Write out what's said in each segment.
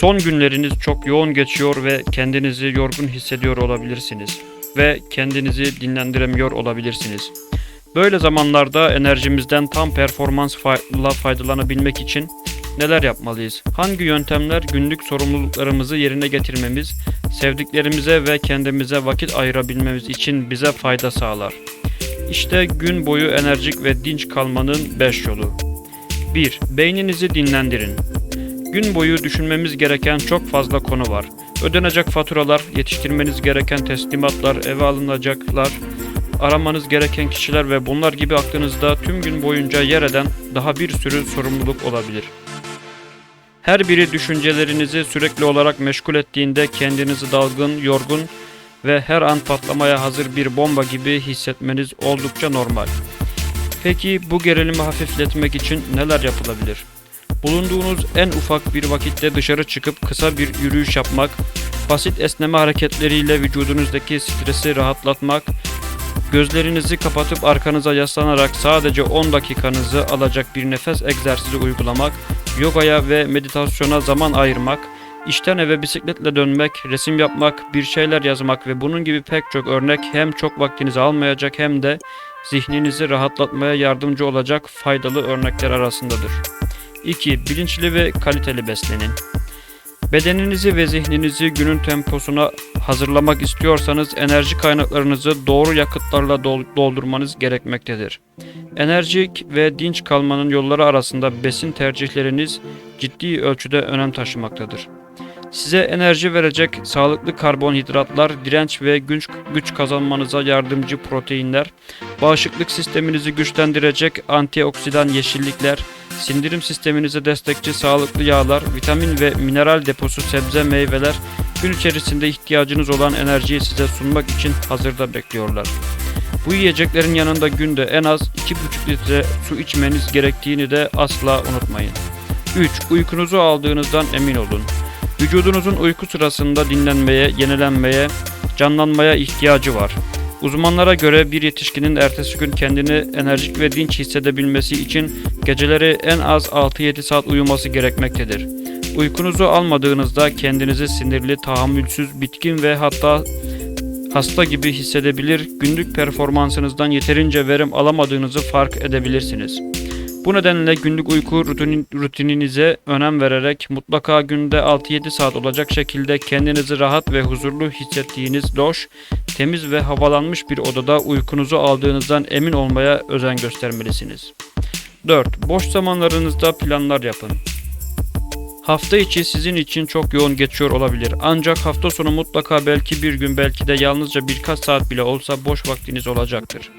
Son günleriniz çok yoğun geçiyor ve kendinizi yorgun hissediyor olabilirsiniz ve kendinizi dinlendiremiyor olabilirsiniz. Böyle zamanlarda enerjimizden tam performansla faydalanabilmek için neler yapmalıyız? Hangi yöntemler günlük sorumluluklarımızı yerine getirmemiz, sevdiklerimize ve kendimize vakit ayırabilmemiz için bize fayda sağlar? İşte gün boyu enerjik ve dinç kalmanın 5 yolu. 1. Beyninizi dinlendirin. Gün boyu düşünmemiz gereken çok fazla konu var. Ödenecek faturalar, yetiştirmeniz gereken teslimatlar, eve alınacaklar, aramanız gereken kişiler ve bunlar gibi aklınızda tüm gün boyunca yer eden daha bir sürü sorumluluk olabilir. Her biri düşüncelerinizi sürekli olarak meşgul ettiğinde kendinizi dalgın, yorgun ve her an patlamaya hazır bir bomba gibi hissetmeniz oldukça normal. Peki bu gerilimi hafifletmek için neler yapılabilir? Bulunduğunuz en ufak bir vakitte dışarı çıkıp kısa bir yürüyüş yapmak, basit esneme hareketleriyle vücudunuzdaki stresi rahatlatmak, gözlerinizi kapatıp arkanıza yaslanarak sadece 10 dakikanızı alacak bir nefes egzersizi uygulamak, yogaya ve meditasyona zaman ayırmak, işten eve bisikletle dönmek, resim yapmak, bir şeyler yazmak ve bunun gibi pek çok örnek hem çok vaktinizi almayacak hem de zihninizi rahatlatmaya yardımcı olacak faydalı örnekler arasındadır. 2. Bilinçli ve kaliteli beslenin. Bedeninizi ve zihninizi günün temposuna hazırlamak istiyorsanız enerji kaynaklarınızı doğru yakıtlarla dol- doldurmanız gerekmektedir. Enerjik ve dinç kalmanın yolları arasında besin tercihleriniz ciddi ölçüde önem taşımaktadır. Size enerji verecek sağlıklı karbonhidratlar, direnç ve güç, güç kazanmanıza yardımcı proteinler, bağışıklık sisteminizi güçlendirecek antioksidan yeşillikler, sindirim sisteminize destekçi sağlıklı yağlar, vitamin ve mineral deposu sebze meyveler gün içerisinde ihtiyacınız olan enerjiyi size sunmak için hazırda bekliyorlar. Bu yiyeceklerin yanında günde en az 2,5 litre su içmeniz gerektiğini de asla unutmayın. 3. Uykunuzu aldığınızdan emin olun. Vücudunuzun uyku sırasında dinlenmeye, yenilenmeye, canlanmaya ihtiyacı var. Uzmanlara göre bir yetişkinin ertesi gün kendini enerjik ve dinç hissedebilmesi için geceleri en az 6-7 saat uyuması gerekmektedir. Uykunuzu almadığınızda kendinizi sinirli, tahammülsüz, bitkin ve hatta hasta gibi hissedebilir, günlük performansınızdan yeterince verim alamadığınızı fark edebilirsiniz. Bu nedenle günlük uyku rutinin, rutininize önem vererek mutlaka günde 6-7 saat olacak şekilde kendinizi rahat ve huzurlu hissettiğiniz loş, temiz ve havalanmış bir odada uykunuzu aldığınızdan emin olmaya özen göstermelisiniz. 4. Boş zamanlarınızda planlar yapın. Hafta içi sizin için çok yoğun geçiyor olabilir. Ancak hafta sonu mutlaka belki bir gün belki de yalnızca birkaç saat bile olsa boş vaktiniz olacaktır.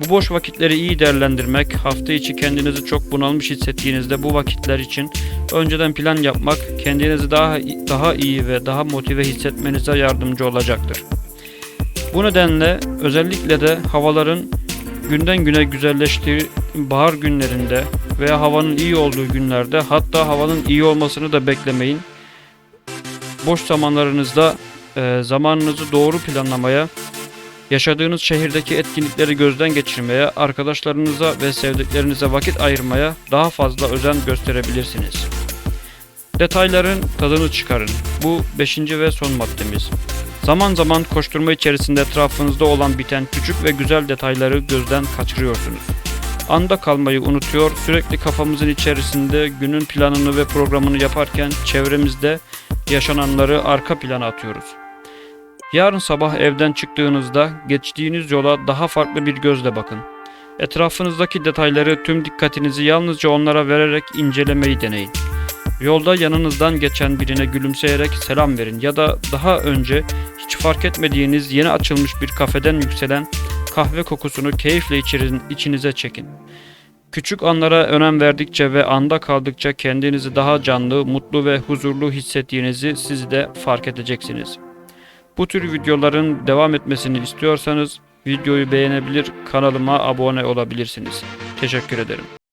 Bu boş vakitleri iyi değerlendirmek, hafta içi kendinizi çok bunalmış hissettiğinizde bu vakitler için önceden plan yapmak kendinizi daha daha iyi ve daha motive hissetmenize yardımcı olacaktır. Bu nedenle özellikle de havaların günden güne güzelleştiği bahar günlerinde veya havanın iyi olduğu günlerde hatta havanın iyi olmasını da beklemeyin. Boş zamanlarınızda e, zamanınızı doğru planlamaya, yaşadığınız şehirdeki etkinlikleri gözden geçirmeye, arkadaşlarınıza ve sevdiklerinize vakit ayırmaya daha fazla özen gösterebilirsiniz. Detayların tadını çıkarın. Bu 5. ve son maddemiz. Zaman zaman koşturma içerisinde etrafınızda olan biten küçük ve güzel detayları gözden kaçırıyorsunuz. Anda kalmayı unutuyor, sürekli kafamızın içerisinde günün planını ve programını yaparken çevremizde yaşananları arka plana atıyoruz. Yarın sabah evden çıktığınızda geçtiğiniz yola daha farklı bir gözle bakın. Etrafınızdaki detayları tüm dikkatinizi yalnızca onlara vererek incelemeyi deneyin. Yolda yanınızdan geçen birine gülümseyerek selam verin ya da daha önce hiç fark etmediğiniz yeni açılmış bir kafeden yükselen kahve kokusunu keyifle içirin, içinize çekin. Küçük anlara önem verdikçe ve anda kaldıkça kendinizi daha canlı, mutlu ve huzurlu hissettiğinizi siz de fark edeceksiniz. Bu tür videoların devam etmesini istiyorsanız videoyu beğenebilir, kanalıma abone olabilirsiniz. Teşekkür ederim.